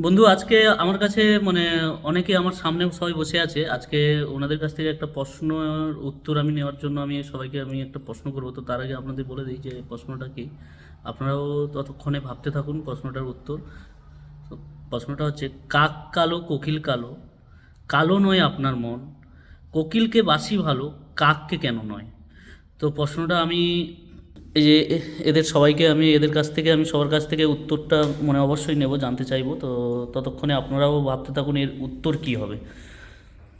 বন্ধু, আজকে আমার কাছে মানে অনেকে আমার সামনে সবাই বসে আছে। আজকে ওনাদের কাছ থেকে একটা প্রশ্নের উত্তর আমি নেওয়ার জন্য আমি সবাইকে আমি একটা প্রশ্ন করব। তো তার আগে আপনাদের বলে দিই যে প্রশ্নটা কি? আপনারাও ততক্ষণে ভাবতে থাকুন প্রশ্নটার উত্তর। প্রশ্নটা হচ্ছে, কাক কালো, কোকিল কালো? কালো নয় আপনার মন। কোকিলকে বাসি ভালো, কাককে কেন নয়? তো প্রশ্নটা আমি এই যে এদের সবাইকে আমি এদের কাছ থেকে আমি সবার কাছ থেকে উত্তরটা মানে অবশ্যই নেব জানতে চাইব। তো ততক্ষণে আপনারাও ভাবতে থাকুন এর উত্তর কি হবে।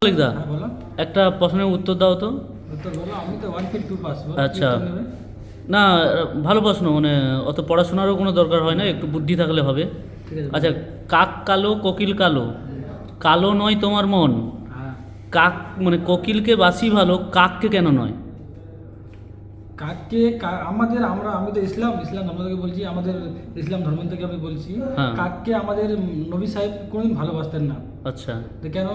দা হ্যাঁ একটা প্রশ্নের উত্তর দাও তো। আচ্ছা। না ভালো প্রশ্ন মানে অত পড়াশোনারও কোনো দরকার হয় না একটু বুদ্ধি থাকলে হবে। আচ্ছা কাক কালো কোকিল কালো? কালো নয় তোমার মন। হ্যাঁ। কাক মানে কোকিলকে বাসি ভালো কাককে কেন নয়? কাককে কা- আমাদের আমরা আমি তো ইসলাম ইসলাম ধর্ম থেকে বলছি আমাদের ইসলাম ধর্ম থেকে আমি বলছি হ্যাঁ। কাককে আমাদের নবী সাহেব কোনোদিন ভালোবাসতেন না। আচ্ছা। কেন?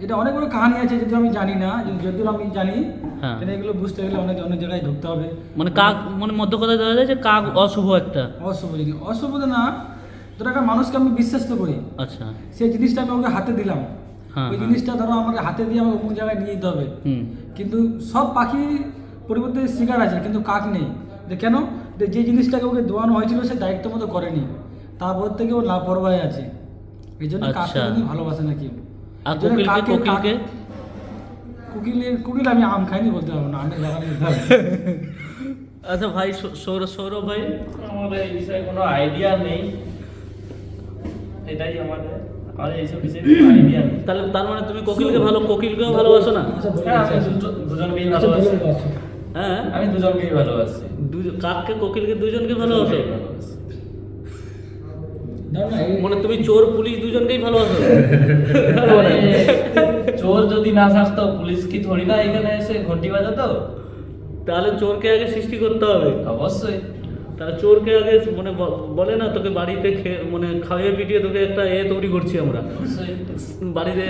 এটা অনেক বড় কাহানি আছে যদিও আমি জানি না যদিও আমি জানি হ্যাঁ। এগুলো বুঝতে গেলে অনেক অনেক জায়গায় ঢুকতে হবে। মানে কাক মানে মধ্য কথায় দেখা যায় যে কাক অশুভ একটা। অশুভ জিনিস অশুভ না ধরো একটা মানুষকে আমি বিশ্বাস তো করি আচ্ছা। সেই জিনিসটা আমি ওকে হাতে দিলাম। হ্যাঁ, ওই হ্যাঁ। জিনিসটা ধরো আমাকে হাতে দিয়ে আমাকে অমুক জায়গায় নিয়ে যেতে হবে। কিন্তু সব পাখি পরিবর্তে শিকার আছে কিন্তু কাক নেই। যে কেন? যে যে জিনিসটাকে ওকে দোয়ানো হয়েছিল সে দায়িত্ব মতো করেনি। তারপর থেকে ও লাপরবাহ আছে। এই জন্য কাককে আচ্ছা। ভালোবাসে না কেউ। আর কোকিলকে কাকের- কোকিলকে? কাক- কোকিলের কোকিল আমি আম খাইনি বলতে পারব না আমের বাগানে যেতে হবে আচ্ছা ভাই সৌরভ সৌরভ ভাই। আমার এই বিষয়ে কোনো আইডিয়া নেই। এটাই আমাদের। আমাদের এইসব বিষয়ে কোনো আইডিয়া নেই। তাহলে তার মানে তুমি কোকিলকে ভালো কোকিলকেও ভালোবাসো না? আচ্ছা, হ্যাঁ। দুজন- আচ্ছা, ভালোবাসি। হ্যাঁ? আমি দুজনকেই ভালোবাসি। দুজন কাককে কোকিলকে দুজনকে ভালোবাসো? দুজনকেই ভালোবাসি। মানে তুমি চোর পুলিশ দুজনকেই ভালোবাসো? চোর যদি না থাকতো পুলিশ কি থরি না এখানে এসে ঘন্টি বাজাতো? তাহলে চোরকে আগে সৃষ্টি করতে হবে। অবশ্যই। তাহলে চোরকে আগে মানে ব- বলে না তোকে বাড়িতে খেয়ে মানে খাইয়ে পিটিয়ে তোকে একটা এ তৈরি করছি আমরা। বাড়িতে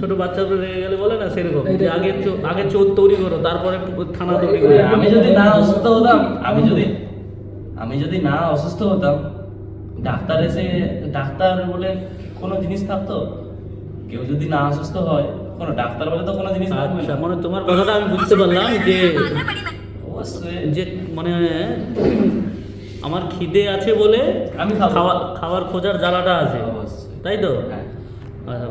ছোট বাচ্চা রেগে গেলে বলে না সেরকম। যে আগে চো- আগে চোর তৈরি করো তারপরে থানা তৈরি করো। আমি যদি না অসুস্থ হতাম আমি যদি আমি যদি না অসুস্থ হতাম ডাক্তার এসে ডাক্তার বলে কোনো জিনিস থাকতো? কেউ যদি না অসুস্থ হয় কোনো ডাক্তার বলে তো কোনো জিনিস থাকবে আচ্ছা না। মানে তোমার কথাটা আমি বুঝতে পারলাম যে যে মানে আমার খিদে আছে বলে আমি। খাওয়া খাবার খোঁজার জ্বালাটা আছে। তাই তো? হ্যাঁ। আচ্ছা,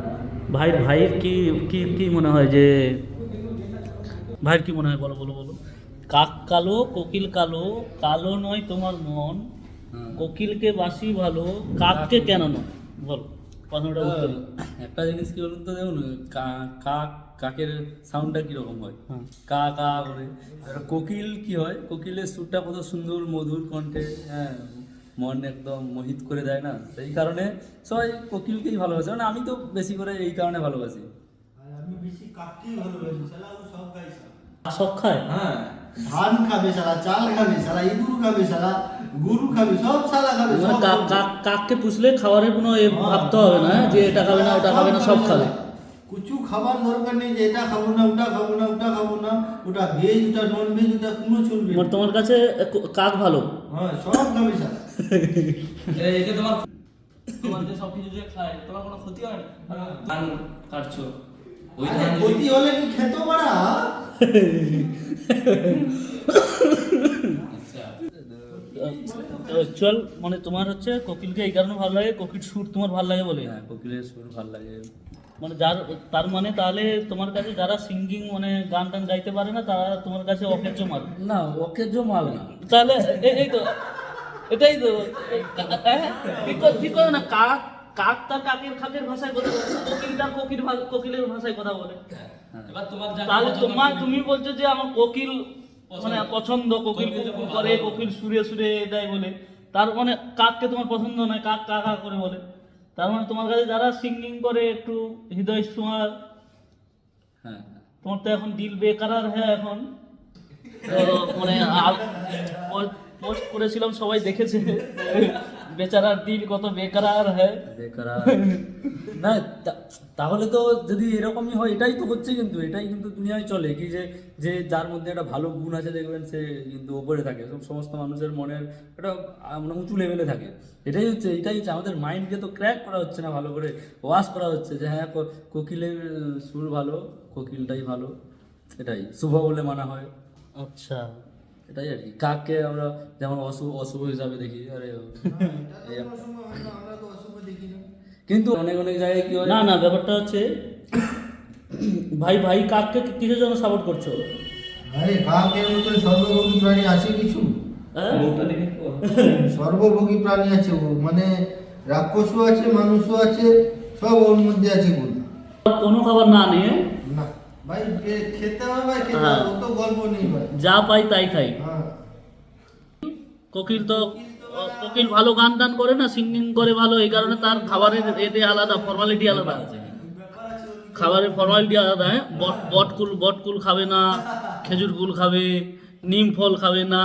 ভাই ভাইয়ের কি কি কি মনে হয় যে ভাইয়ের কি মনে হয় বলো বলো বলো? কাক কালো কোকিল কালো কালো নয় তোমার মন। কোকিলকে বাসি ভালো কাককে কেন নয়? বলো। প্রশ্নটা উত্তর একটা জিনিস কি বলুন তো দেখুন কা- কাক কাকের সাউন্ডটা কীরকম হয়? হ্যাঁ। কা কা করে। কোকিল কি হয়? কোকিলের সুরটা কত সুন্দর মধুর কণ্ঠে হ্যাঁ মন একদম মোহিত করে দেয় না? সেই কারণে সবাই কোকিলকেই ভালোবাসে। মানে আমি তো বেশি করে এই কারণে ভালোবাসি। সব খায়? হ্যাঁ ধান খাবে সারা চাল খাবে সারা ইঁদুর খাবে সারা গরু খাবে সব সালা খাবে কাককে পুষলে খাবারের কোনো ভাবতে হবে না হ্যাঁ? যে এটা খাবে না ওটা খাবে না সব খাবে। কিছু খাবার দরকার নেই যে এটা খাব না ওটা খাব না ওটা খাব না ওটা ভেজ ওটা নন ভেজ ওটা কোনো চলবে না। তোমার কাছে কাক ভালো। হ্যাঁ সব খাবে এই যে তোমার তোমার যে সব কিছু যে খায় তোমার কোনো ক্ষতি হয় না? ধান কাটছো। ওই ধান ক্ষতি হলে কি খেতে পারা? আচ্ছা। চল মানে তোমার হচ্ছে কোকিলকে এই কারণে ভালো লাগে কোকিল সুর তোমার ভালো লাগে বলে? হ্যাঁ কোকিলের সুর ভালো লাগে। মানে যার তার মানে তাহলে তোমার কাছে যারা সিঙ্গিং মানে গান টান গাইতে পারে না তারা তোমার কাছে অকেজ মাল। না ওকে জো মাল না। তাহলে এই- এই তো এটাই তো হ্যাঁ? ঠিক করে- ঠিক করে না কাক কাক তার কাকের খাকের ভাষায় কথা বলে কোকিল তার কোকিল কোকিলের ভাষায় কথা বলে। এবার তোমার তাহলে তোমার তুমি- তুমি বলছো যে আমার কোকিল মানে পছন্দ কোকিল কোকিল কুকু যখন করে কোকিল সুরে সুরে দেয় বলে তার মানে কাককে তোমার পছন্দ নয় কাক কাকা করে বলে। তার মানে তোমার কাছে যারা সিঙ্গিং করে একটু হৃদয় ছোঁয়ার হ্যাঁ। তোমার তো এখন দিল বেকারার হ্যাঁ এখন। মানে পোস্ট করেছিলাম সবাই দেখেছে। বেচারার দিল কত বেকার হ্যাঁ। বেকার না তা- তাহলে তো যদি এরকমই হয় এটাই তো হচ্ছে কিন্তু এটাই কিন্তু দুনিয়ায় চলে। কি যে যে যার মধ্যে একটা ভালো গুণ আছে দেখবেন সে কিন্তু ওপরে থাকে। সব সমস্ত মানুষের মনের একটা মানে উঁচু লেভেলে থাকে। এটাই হচ্ছে এটাই হচ্ছে আমাদের মাইন্ডকে তো ক্র্যাক করা হচ্ছে না ভালো করে ওয়াশ করা হচ্ছে যে হ্যাঁ কো- কোকিলের সুর ভালো কোকিলটাই ভালো এটাই। শুভ বলে মানা হয়। আচ্ছা। এটাই আর কি। কাককে আমরা যেমন অশুভ অশুভ হিসাবে দেখি। আরে আমরা তো অশুভ দেখি না। কিন্তু অনেক অনেক জায়গায় কি হয়? না না ব্যাপারটা হচ্ছে ভাই ভাই কাককে কিসের জন্য সাপোর্ট করছ? আরে কাকের মতন সর্বভোগী প্রাণী আছে কিছু? হ্যাঁ? তো। সর্বভোগী প্রাণী আছে ও মানে রাক্ষসও আছে মানুষও আছে সব ওর মধ্যে আছে গুণ কোনো খাবার না নিয়ে? না ভাই খেতে হবে ভাই খেতে হ্যাঁ। হবে অত গল্প নেই ভাই। যা পাই তাই খাই। হ্যাঁ। কোকিল তো কোকিল ভালো গান টান করে না সিঙ্গিং করে ভালো এই কারণে তার খাবারের এতে আলাদা ফর্মালিটি আলাদা খাবারের ফর্মালিটি আলাদা হ্যাঁ? বট বটকুল বটকুল খাবে না খেজুর কুল খাবে নিম ফল খাবে না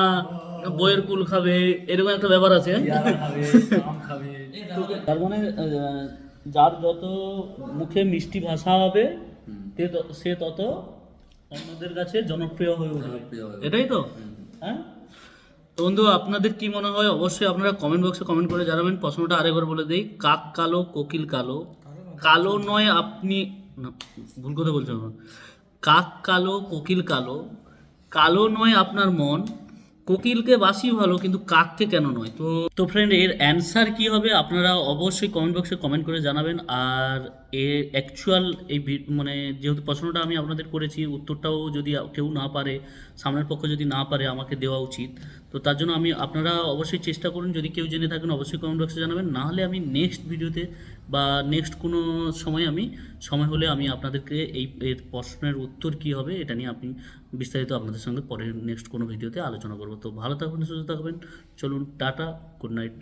বইয়ের কুল খাবে এরকম একটা ব্যাপার আছে হ্যাঁ? তার মানে যার যত মুখে মিষ্টি ভাষা হবে সে তত অন্যদের কাছে হয়ে জনপ্রিয় হয়ে উঠবে। এটাই তো? হ্যাঁ? তো বন্ধু, আপনাদের কি মনে হয়? অবশ্যই আপনারা কমেন্ট বক্সে কমেন্ট করে জানাবেন। প্রশ্নটা আরেকবার বলে দেই। কাক কালো, কোকিল কালো? কালো নয়, আপনি ভুল কথা বলছেন। কাক কালো, কোকিল কালো? কালো নয়, আপনার মন? কোকিলকে বাসি ভালো, কিন্তু কাককে কেন নয়? তো তো ফ্রেন্ড এর অ্যান্সার কি হবে আপনারা অবশ্যই কমেন্ট বক্সে কমেন্ট করে জানাবেন। আর এর অ্যাকচুয়াল এই মানে যেহেতু প্রশ্নটা আমি আপনাদের করেছি, উত্তরটাও যদি কেউ না পারে, সামনের পক্ষ যদি না পারে, আমাকে দেওয়া উচিত। তো তার জন্য আমি আপনারা অবশ্যই চেষ্টা করুন, যদি কেউ জেনে থাকেন, অবশ্যই কমেন্ট বক্সে জানাবেন। না হলে আমি নেক্সট ভিডিওতে বা নেক্সট কোনো সময় আমি, সময় হলে আমি আপনাদেরকে এই, এর প্রশ্নের উত্তর কী হবে এটা নিয়ে আপনি বিস্তারিত আপনাদের সঙ্গে পরে নেক্সট কোনো ভিডিওতে আলোচনা করব। তো ভালো থাকবেন, সুস্থ থাকবেন, চলুন টাটা গুড নাইট